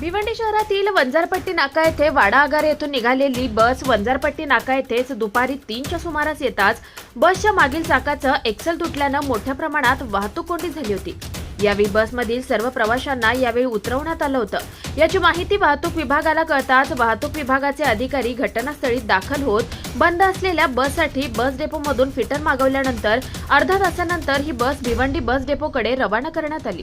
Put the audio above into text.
भिवंडी शहरातील वंजारपट्टी नाका येथे वाडा आगार येथून निघालेली बस वंजारपट्टी नाका येथेच दुपारी तीनच्या सुमारास येताच बसच्या मागील चाकाचं एक्सल तुटल्यानं मोठ्या प्रमाणात वाहतूक कोंडी झाली होती. यावेळी बसमधील सर्व प्रवाशांना यावेळी उतरवण्यात आलं होतं. याची माहिती वाहतूक विभागाला कळताच वाहतूक विभागाचे अधिकारी घटनास्थळी दाखल होत बंद असलेल्या बससाठी बस डेपोमधून फिटर मागवल्यानंतर अर्धा तासानंतर ही बस भिवंडी बस डेपोकडे रवाना करण्यात आली.